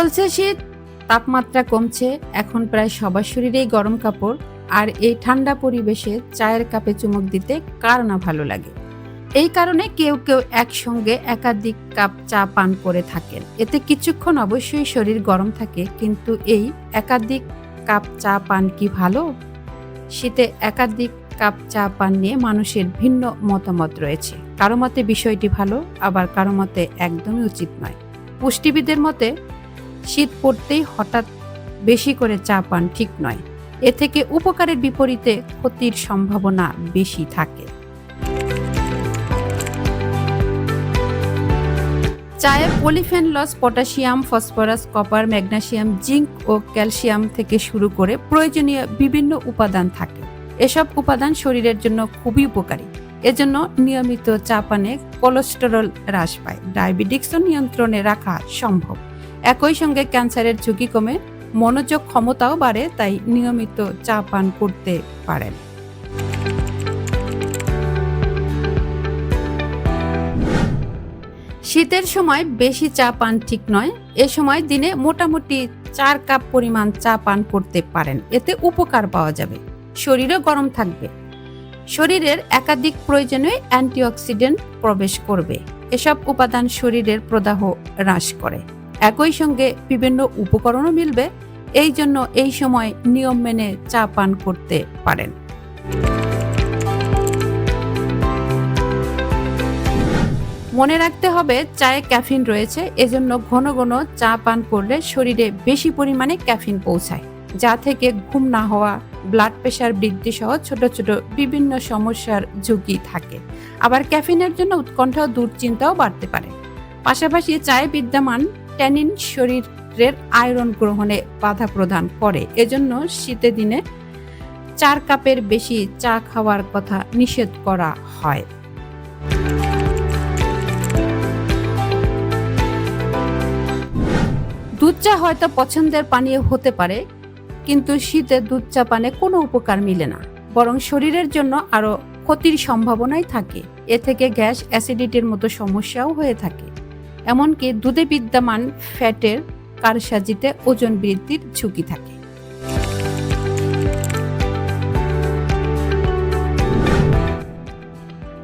চলছে শীত, তাপমাত্রা কমছে, এখন প্রায় সবার শরীরেই গরম কাপড়, আর এই ঠান্ডা পরিবেশে চায়ের কাপে চুমুক দিতে কার না ভালো লাগে? এই কারণে কেউ কেউ একসঙ্গে একাধিক কাপ চা পান করে থাকেন। এতে কিছুক্ষণ অবশ্যই শরীর গরম থাকে, কিন্তু এই একাধিক কাপ চা পান কি ভালো? শীতে একাধিক কাপ চা পান নিয়ে মানুষের ভিন্ন মতামত রয়েছে। কারও মতে বিষয়টি ভালো, আবার কারও মতে একদমই উচিত নয়। পুষ্টিবিদের মতে শীত পড়তেই হঠাৎ বেশি করে চা পান ঠিক নয়। এ থেকে উপকারের বিপরীতে ক্ষতির সম্ভাবনা বেশি থাকে। চায়ে polyphenols potassium, phosphorus, copper, magnesium, zinc ও ক্যালসিয়াম থেকে শুরু করে প্রয়োজনীয় বিভিন্ন উপাদান থাকে। এসব উপাদান শরীরের জন্য খুবই উপকারী। এজন্য নিয়মিত চা পানে কোলেস্টেরল হ্রাস পায়। ডায়াবেটিক্সও নিয়ন্ত্রণে রাখা সম্ভব। একই সঙ্গে ক্যান্সারের ঝুঁকি কমে, মনোযোগ ক্ষমতাও বাড়ে, তাই নিয়মিত চা পান করতে পারেন। শীতের সময় বেশি চা পান ঠিক নয়, এ সময় দিনে মোটামুটি চার কাপ পরিমাণ চা পান করতে পারেন, এতে উপকার পাওয়া যাবে। শরীরও গরম থাকবে। শরীরের একাধিক প্রয়োজনে অ্যান্টিঅক্সিডেন্ট প্রবেশ করবে, এসব উপাদান শরীরের প্রদাহ হ্রাস করে। একই সঙ্গে বিভিন্ন উপকরণও মিলবে। এই জন্য এই সময় নিয়ম মেনে চা পান করতে পারেন। মনে রাখতে হবে, চায়ে ক্যাফিন রয়েছে। এজন্য ঘন ঘন চা পান করলে শরীরে বেশি পরিমাণে ক্যাফিন পৌঁছায়, যা থেকে ঘুম না হওয়া ব্লাড প্রেশার বৃদ্ধি সহ ছোট ছোট বিভিন্ন সমস্যার ঝুঁকি থাকে। আবার ক্যাফিনের জন্য উৎকণ্ঠা ও দুশ্চিন্তাও বাড়তে পারে। পাশাপাশি চায়ে বিদ্যমান ট্যানিন শরীরের আয়রন গ্রহণে বাধা প্রদান করে। এজন্য শীতের দিনে চার কাপের বেশি চা খাওয়ার কথা নিষেধ করা হয়। দুধ চা হয়তো পছন্দের পানীয় হতে পারে, কিন্তু শীতে দুধ চা পানে কোনো উপকার মিলে না। বরং শরীরের জন্য আরও ক্ষতির সম্ভাবনাই থাকে। এ থেকে গ্যাস অ্যাসিডিটির মতো সমস্যাও হয়ে থাকে। এমনকি দুধে বিদ্যমান ফ্যাটের কারসাজিতে ওজন বৃদ্ধির ঝুঁকি থাকে।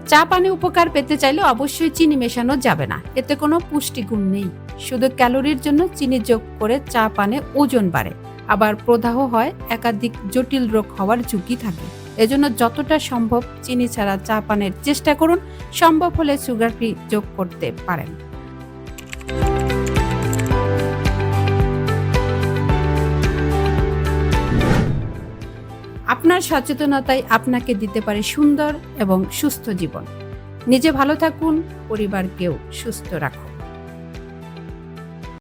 চা পানি উপকার পেতে চাইলে অবশ্যই চিনি মেশানো যাবে না। এতে কোনো পুষ্টিগুণ নেই। শুধু ক্যালোরির জন্য চিনি যোগ করে চা পানে ওজন বাড়ে। আবার প্রদাহ হয়, একাধিক জটিল রোগ হওয়ার ঝুঁকি থাকে। এজন্য যতটা সম্ভব চিনি ছাড়া চা পানের চেষ্টা করুন। সম্ভব হলে সুগার ফ্রি যোগ করতে পারেন। আপনার সচেতনতাই আপনাকে দিতে পারে সুন্দর এবং সুস্থ জীবন। নিজে ভালো থাকুন, পরিবারকেও সুস্থ রাখুন।